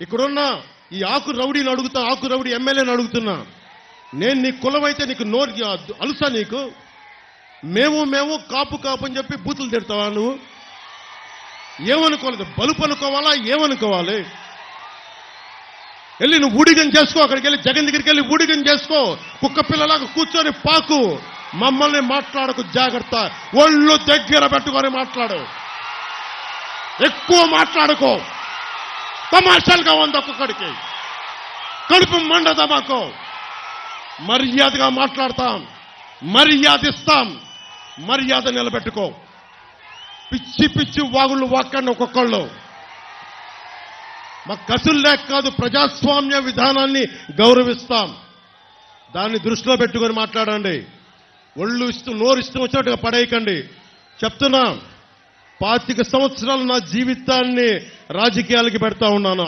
ఇక్కడున్న ఈ ఆకు రౌడీని అడుగుతా ఆకు రౌడీ ఎమ్మెల్యేని అడుగుతున్నా. నేను నీ కులమైతే నీకు నోరు అలుసా నీకు? మేము మేము కాపు కాపు అని చెప్పి బూతులు తిడతావా నువ్వు? ఏమనుకోలేదు? బలుపు అనుకోవాలా? ఏమనుకోవాలి? వెళ్ళి నువ్వు ఊడిగం చేసుకో అక్కడికి వెళ్ళి జగన్ దగ్గరికి వెళ్ళి ఊడిగం చేసుకో. కుక్క పిల్లలాగా కూర్చొని పాకు. మమ్మల్ని మాట్లాడకు జాగ్రత్త. ఒళ్ళు దగ్గర పెట్టుకొని మాట్లాడు. ఎక్కువ మాట్లాడుకో. తమాషాలుగా ఉంది ఒక్కొక్కడికి. కడుపు మండదా మాకు. మర్యాదగా మాట్లాడతాం. మర్యాద ఇస్తాం మర్యాద నిలబెట్టుకో. పిచ్చి పిచ్చి వాగుళ్ళు వాక్కండి ఒక్కొక్కళ్ళు. మా కసులు లేక కాదు ప్రజాస్వామ్య విధానాన్ని గౌరవిస్తాం. దాన్ని దృష్టిలో పెట్టుకొని మాట్లాడండి. ఒళ్ళు ఇస్తూ నోరు ఇష్టం వచ్చినట్టుగా పడేయకండి. చెప్తున్నాం. పాతిక సంవత్సరాలు నా జీవితాన్ని రాజకీయాలకి పెడతా ఉన్నాను.